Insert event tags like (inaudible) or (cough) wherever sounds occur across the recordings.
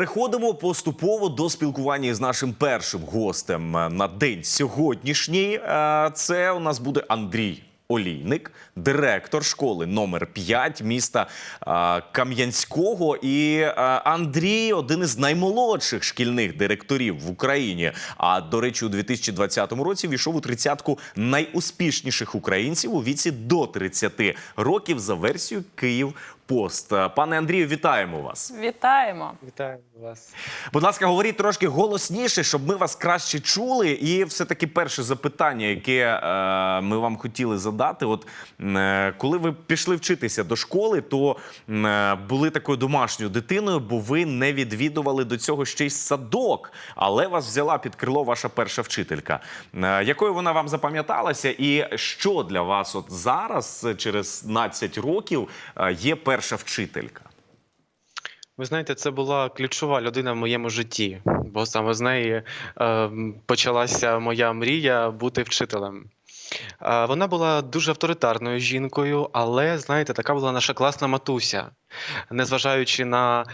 переходимо поступово до спілкування з нашим першим гостем е, на день сьогоднішній. Е, Це у нас буде Андрій. Олійник, директор школи номер 5 міста е, Кам'янського. І Андрій один із наймолодших шкільних директорів в Україні. А до речі, у 2020 році війшов у тридцятку найуспішніших українців у віці до 30 років за версією Київ Пост. Пане Андрію, вітаємо вас. Вітаємо. Вітаю вас. Будь ласка, говоріть трошки голосніше, щоб ми вас краще чули. І все-таки перше запитання, яке е, ми вам хотіли задати. От е, коли ви пішли вчитися до школи, то е, були такою домашньою дитиною, бо ви не відвідували до цього ще й садок, але вас взяла під крило ваша перша вчителька. Е, якою вона вам запам'яталася, і що для вас от зараз, через 15 років, е, є перша вчителька? Ви знаєте, це була ключова людина в моєму житті, бо саме з неї е, почалася моя мрія бути вчителем. Е, вона була дуже авторитарною жінкою, але знаєте, така була наша класна матуся. Незважаючи на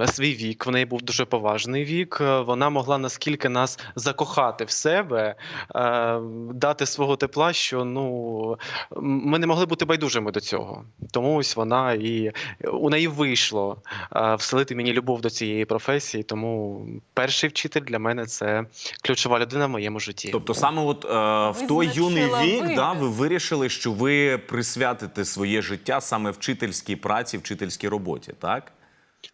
е, свій вік, в неї був дуже поважний вік. е, Вона могла наскільки нас закохати в себе, е, дати свого тепла, що ну ми не могли бути байдужими до цього. Тому ось вона і у неї вийшло е, вселити мені любов до цієї професії. Тому перший вчитель для мене це ключова людина в моєму житті. Тобто, саме от е, в той юний вік, вибір. да, ви вирішили, що ви присвятите своє життя саме вчительській праці, вчительській роботі, так?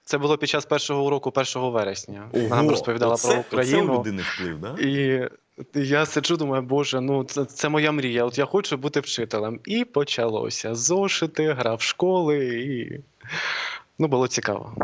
Це було під час першого уроку 1 вересня. Вона нам розповідала оце, про Україну. у Україну. людини вплив, да? І я сиджу, думаю, боже, ну це, це моя мрія. От я хочу бути вчителем. І почалося. Зошити, гра в школи, і ну було цікаво.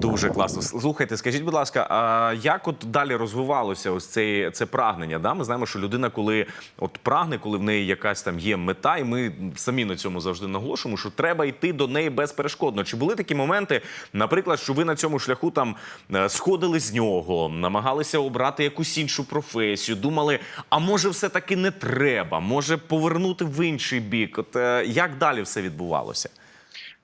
Дуже класно. Слухайте, скажіть, будь ласка, а як от далі розвивалося ось це, це прагнення? Да? Ми знаємо, що людина, коли от прагне, коли в неї якась там є мета, і ми самі на цьому завжди наголошуємо, що треба йти до неї безперешкодно. Чи були такі моменти, наприклад, що ви на цьому шляху там е, сходили з нього, намагалися обрати якусь іншу професію, думали, а може, все таки не треба, може повернути в інший бік? От е, як далі все відбувалося?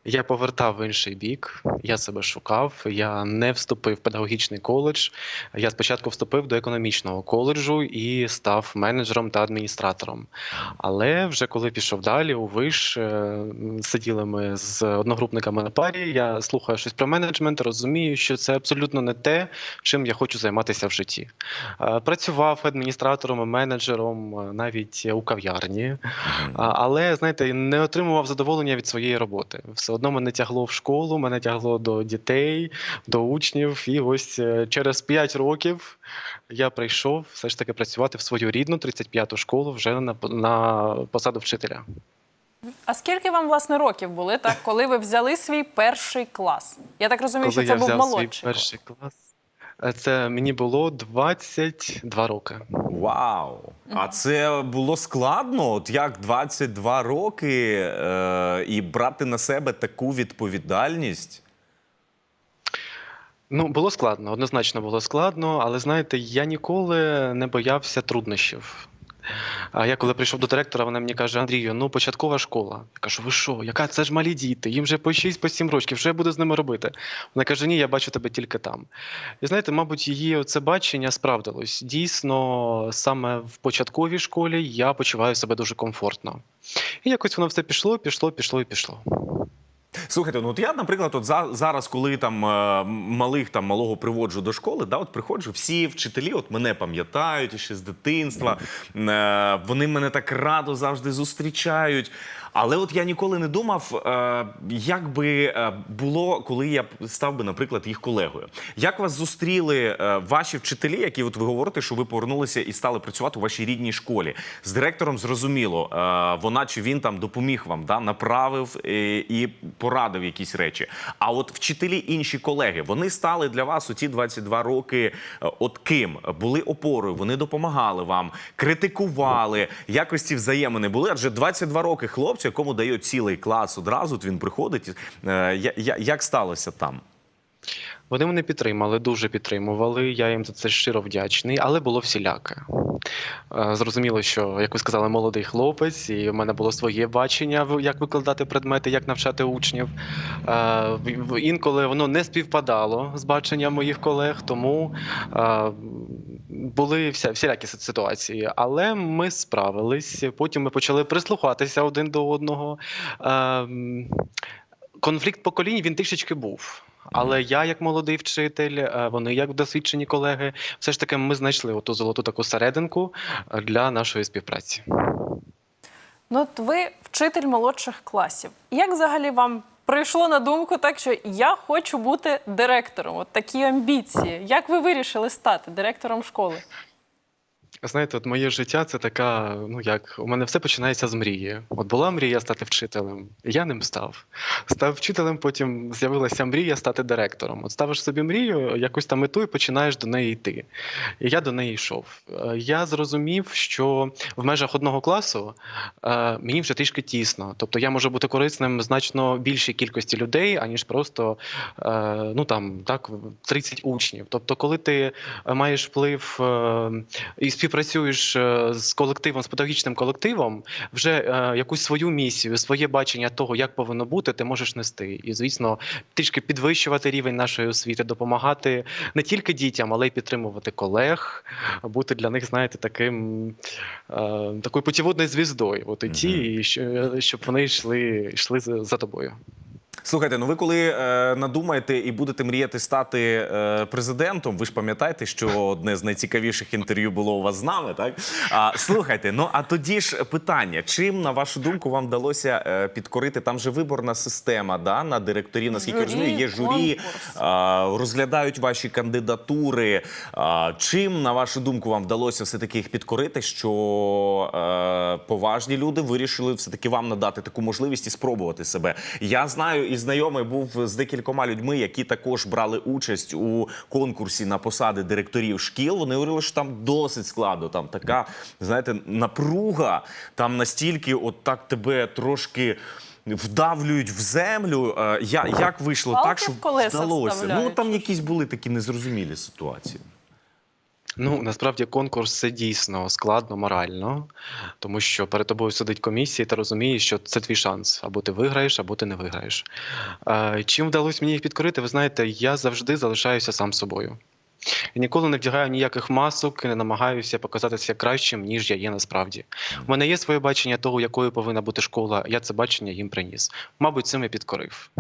Я повертав в інший бік, я себе шукав. Я не вступив в педагогічний коледж. Я спочатку вступив до економічного коледжу і став менеджером та адміністратором. Але вже коли пішов далі, у виш е, сиділи ми з одногрупниками на парі. Я слухаю щось про менеджмент, розумію, що це абсолютно не те, чим я хочу займатися в житті. Е, Працював адміністратором, і менеджером е, навіть у кав'ярні. Але знаєте, не отримував задоволення від своєї роботи. Все одно мене тягло в школу, мене тягло до дітей, до учнів. І ось е, через 5 років я прийшов все ж таки працювати в свою рідну 35-ту школу вже на, на посаду вчителя. А скільки вам власне років були, так, коли ви взяли свій перший клас? Я так розумію, Коли що я це був молодший. свій перший клас, це мені було 22 роки. Вау! А це було складно? От як 22 роки е, і брати на себе таку відповідальність? Ну, було складно, однозначно було складно, але знаєте, я ніколи не боявся труднощів. А я коли прийшов до директора, вона мені каже: Андрію, ну початкова школа. Я кажу, ви що? Яка це ж малі діти? Їм вже по 6 по 7 років, що я буду з ними робити? Вона каже: Ні, я бачу тебе тільки там. І знаєте, мабуть, її це бачення справдилось. Дійсно, саме в початковій школі я почуваю себе дуже комфортно. І якось воно все пішло, пішло, пішло і пішло. Слухайте, ну от я, наприклад, от за, зараз, коли там е, малих там малого приводжу до школи, да, от приходжу, всі вчителі от мене пам'ятають ще з дитинства. Е, вони мене так радо завжди зустрічають. Але от я ніколи не думав, е, як би е, було, коли я став би, наприклад, їх колегою. Як вас зустріли е, ваші вчителі, які от ви говорите, що ви повернулися і стали працювати у вашій рідній школі? З директором зрозуміло, вона чи він там допоміг вам, да, направив і порадив якісь речі. А от вчителі, інші колеги, вони стали для вас у ті 22 роки. От ким були опорою, вони допомагали вам, критикували. Якось ці взаємини були. Адже 22 роки хлопцю, якому дають цілий клас одразу. От він приходить. Е, Як сталося там? Вони мене підтримали, дуже підтримували. Я їм за це щиро вдячний, але було всіляке. Е, Зрозуміло, що, як ви сказали, молодий хлопець, і в мене було своє бачення, як викладати предмети, як навчати учнів. Е, Інколи воно не співпадало з баченням моїх колег, тому е, були всілякі ситуації. Але ми справились. Потім ми почали прислухатися один до одного. Е, Конфлікт поколінь він трішечки був. Але я, як молодий вчитель, е, вони як досвідчені колеги, все ж таки ми знайшли оту золоту таку серединку е, для нашої співпраці. Ну, от ви вчитель молодших класів. Як взагалі вам прийшло на думку так, що я хочу бути директором? От такі амбіції. Як ви вирішили стати директором школи? Знаєте, от моє життя це така, ну як у мене все починається з мрії. От була мрія стати вчителем, я ним став. Став вчителем, потім з'явилася мрія стати директором. От ставиш собі мрію, якусь там мету і починаєш до неї йти. І я до неї йшов. Е, Я зрозумів, що в межах одного класу е, мені вже трішки тісно. Тобто я можу бути корисним значно більшій кількості людей, аніж просто е, ну там так 30 учнів. Тобто, коли ти маєш вплив і співпрацюєш е, з колективом, з педагогічним колективом, вже е, якусь свою місію, своє бачення того, як повинно бути, ти можеш нести. І звісно, трішки підвищувати рівень нашої освіти, допомагати не тільки дітям, але й підтримувати колег, бути для них, знаєте, таким е, такою путіводною звіздою. От і щ- щоб вони йшли, йшли за тобою. Слухайте, ну ви коли е, надумаєте і будете мріяти стати е, президентом, ви ж пам'ятаєте, що одне з найцікавіших інтерв'ю було у вас з нами, так? А, слухайте, ну а тоді ж питання: чим, на вашу думку, вам вдалося е, підкорити? Там же виборна система да, на директорів, наскільки я Журі, розумію, є журі, а, розглядають ваші кандидатури. А, чим, на вашу думку, вам вдалося все-таки їх підкорити, що е, поважні люди вирішили все-таки вам надати таку можливість і спробувати себе? Я знаю і знайомий був з декількома людьми, які також брали участь у конкурсі на посади директорів шкіл. Вони говорили, що там досить складно. Там така, знаєте, напруга, там настільки, от так тебе трошки. Вдавлюють в землю. Е, Я, як вийшло Палки так, що вдалося? Ну там якісь були такі незрозумілі ситуації. Ну, насправді конкурс це дійсно складно морально, тому що перед тобою сидить комісія, ти розумієш, що це твій шанс. Або ти виграєш, або ти не виграєш. Чим вдалося мені їх підкорити? Ви знаєте, я завжди залишаюся сам собою. Я ніколи не вдягаю ніяких масок і не намагаюся показатися кращим, ніж я є насправді. У мене є своє бачення того, якою повинна бути школа. Я це бачення їм приніс. Мабуть, цим і підкорив.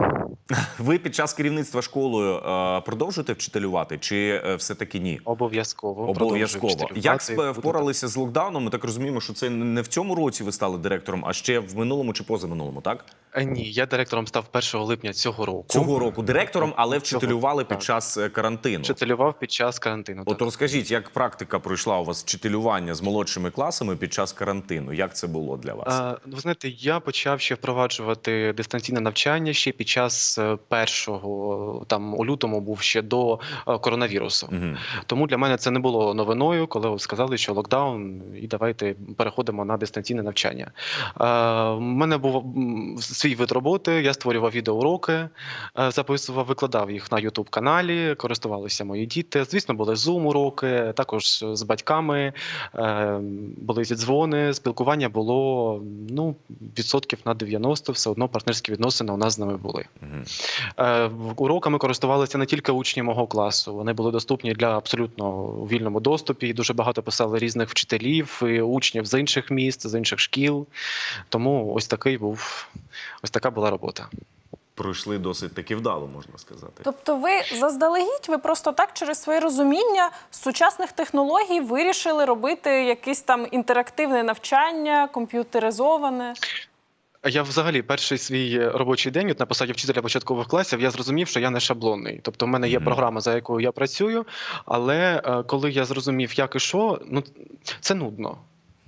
Ви під час керівництва школою е, продовжуєте вчителювати, чи е, все-таки ні? Обов'язково. Обов'язково. Як впоралися з локдауном? Ми так розуміємо, що це не в цьому році ви стали директором, а ще в минулому чи позаминулому, так? Е, Ні, я директором став 1 липня цього року. Цього року директором, але вчителювали під час карантину. Вчителював під час карантину. От так. розкажіть, як практика пройшла у вас вчителювання з молодшими класами під час карантину? Як це було для вас? Е, Ви знаєте, я почав ще впроваджувати дистанційне навчання ще під час е, першого, там у лютому був ще до е, коронавірусу. Мгм. Тому для мене це не було новиною, коли от сказали, що локдаун, і давайте переходимо на дистанційне навчання. Е, У мене був свій вид роботи, я створював відеоуроки, е, записував, викладав їх на youtube каналі, користувалися мої діти. Звісно, були Zoom уроки, також з батьками, е, були зідзвони, спілкування було ну, відсотків на 90, все одно партнерські відносини у нас з ними були. Мгм. Е, Уроками користувалися не тільки учні мого класу, вони були доступні для абсолютно у вільному доступі. І дуже багато писали різних вчителів, і учнів з інших міст, з інших шкіл. Тому ось такий був, ось така була робота. Пройшли досить таки вдало, можна сказати. Тобто, ви заздалегідь, ви просто так через своє розуміння сучасних технологій вирішили робити якесь там інтерактивне навчання, комп'ютеризоване. Я взагалі перший свій робочий день от на посаді вчителя початкових класів я зрозумів, що я не шаблонний. Тобто, в мене є програма, за якою я працюю, але е, коли я зрозумів, як і що, ну це нудно.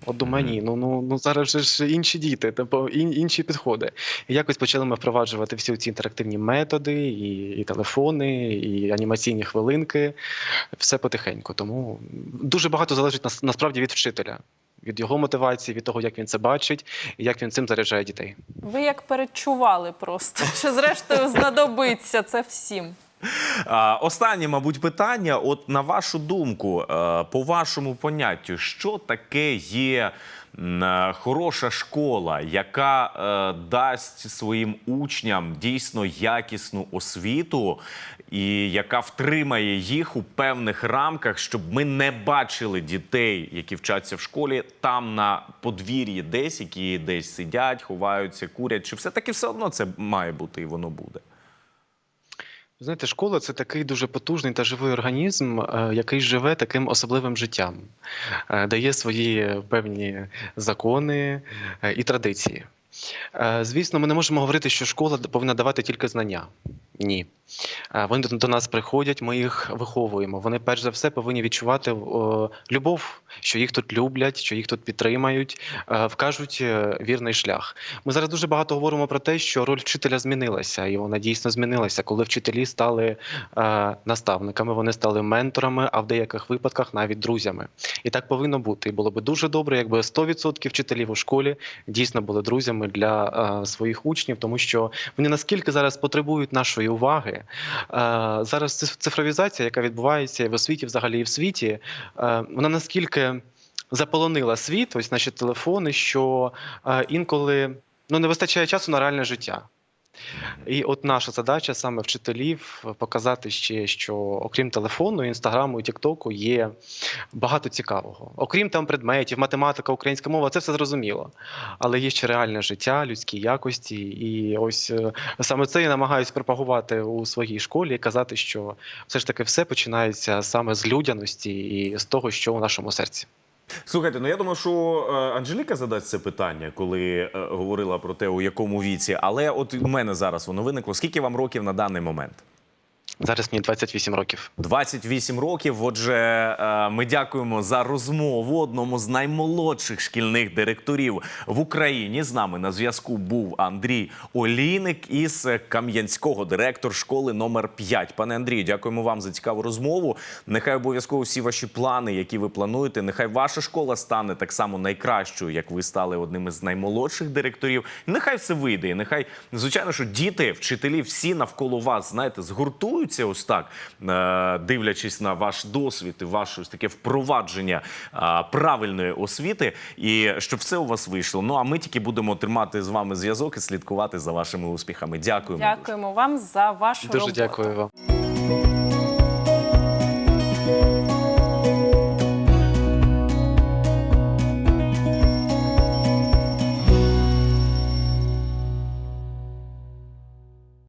От думаю, Мгм. ні, ну ну ну зараз же ж інші діти, тобто ін, інші підходи. І якось почали ми впроваджувати всі ці інтерактивні методи, і, і телефони, і анімаційні хвилинки. Все потихеньку. Тому дуже багато залежить нас, насправді від вчителя, від його мотивації, від того, як він це бачить, і як він цим заряджає дітей. Ви як передчували просто, (laughs) що зрештою знадобиться це всім. Останнє, мабуть, питання. От на вашу думку, е, по вашому поняттю, що таке є хороша школа, яка е, дасть своїм учням дійсно якісну освіту, і яка втримає їх у певних рамках, щоб ми не бачили дітей, які вчаться в школі, там на подвір'ї десь, які десь сидять, ховаються, курять. Чи все таки все одно це має бути і воно буде? Знаєте, школа це такий дуже потужний та живий організм, е, який живе таким особливим життям, е, дає свої певні закони е, і традиції. Звісно, ми не можемо говорити, що школа повинна давати тільки знання. Ні. Вони до- нас приходять, ми їх виховуємо. Вони перш за все повинні відчувати любов, що їх тут люблять, що їх тут підтримають, е, вкажуть е, вірний шлях. Ми зараз дуже багато говоримо про те, що роль вчителя змінилася, і вона дійсно змінилася, коли вчителі стали е, наставниками, вони стали менторами, а в деяких випадках навіть друзями. І так повинно бути. І було би дуже добре, якби 100% вчителів у школі дійсно були друзями для своїх учнів, тому що вони наскільки зараз потребують нашої уваги. Е, зараз цифровізація, яка відбувається в освіті, взагалі і в світі, е, вона наскільки заполонила світ, ось наші телефони, що е, інколи ну, не вистачає часу на реальне життя. І от наша задача саме вчителів показати ще, що окрім телефону, інстаграму і тіктоку є багато цікавого. Окрім там предметів, математика, українська мова, це все зрозуміло. Але є ще реальне життя, людські якості. І ось е, саме це я намагаюся пропагувати у своїй школі і казати, що все ж таки все починається саме з людяності і з того, що у нашому серці. Слухайте, ну я думаю, що е, Анжеліка задасть це питання, коли е, говорила про те, у якому віці. Але от у мене зараз воно виникло. Скільки вам років на даний момент? Зараз мені 28 років. 28 років. Отже, е, ми дякуємо за розмову одному з наймолодших шкільних директорів в Україні. З нами на зв'язку був Андрій Олійник із Кам'янського, директор школи номер 5. Пане Андрію, дякуємо вам за цікаву розмову. Нехай обов'язково всі ваші плани, які ви плануєте, нехай ваша школа стане так само найкращою, як ви стали одним із наймолодших директорів. Нехай все вийде. І нехай, звичайно, що діти, вчителі, всі навколо вас, знаєте, згуртуються ось так, е, дивлячись на ваш досвід і ваше ось таке впровадження е, правильної освіти, і щоб все у вас вийшло. Ну а ми тільки будемо тримати з вами зв'язок і слідкувати за вашими успіхами. Дякуємо. дуже. Вам за вашу Дуже роботу. дякую вам.